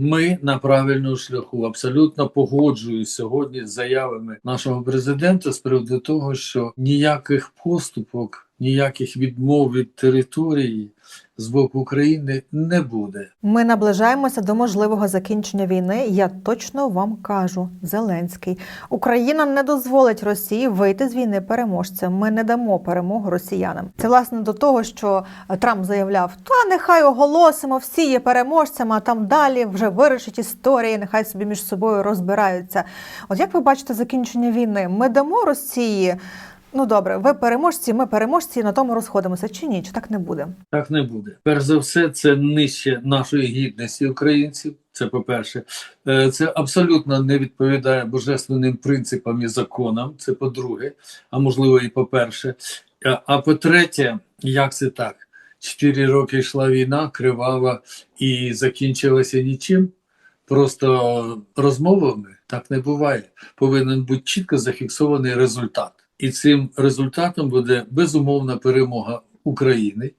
ми на правильному шляху. Абсолютно погоджуюсь сьогодні з заявами нашого президента з приводу того, що ніяких поступок, ніяких відмов від території з боку України не буде. Ми наближаємося до можливого закінчення війни. Я точно вам кажу, Зеленський, Україна не дозволить Росії вийти з війни переможцем. Ми не дамо перемогу росіянам. Це власне до того, що Трамп заявляв: та нехай оголосимо, всі є переможцями, а там далі вже вирішить історії, нехай собі між собою розбираються. От як ви бачите закінчення війни? Ми дамо Росії. Ну добре, ви переможці, ми переможці, і на тому розходимося. Чи ні? Чи так не буде? Так не буде. Перш за все, це нижче нашої гідності українців. Це по-перше, Е, це абсолютно не відповідає божественним принципам і законам. Це по-друге, а можливо і по-перше. А- А по-третє, як це так? Чотири роки йшла війна, кривава і закінчилася нічим. Просто розмовами так не буває. Повинен бути чітко зафіксований результат. І цим результатом буде безумовна перемога України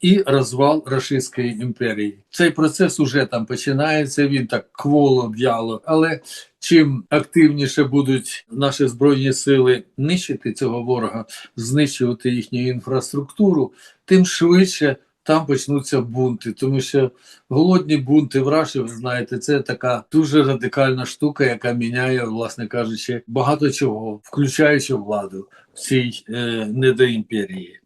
і розвал Російської імперії. Цей процес уже там починається. Він так кволо в'яло. Але чим активніше будуть наші збройні сили нищити цього ворога, знищувати їхню інфраструктуру, тим швидше там почнуться бунти, тому що голодні бунти в ви знаєте, це така дуже радикальна штука, яка міняє, власне кажучи, багато чого, включаючи владу в цій е, недоімперії.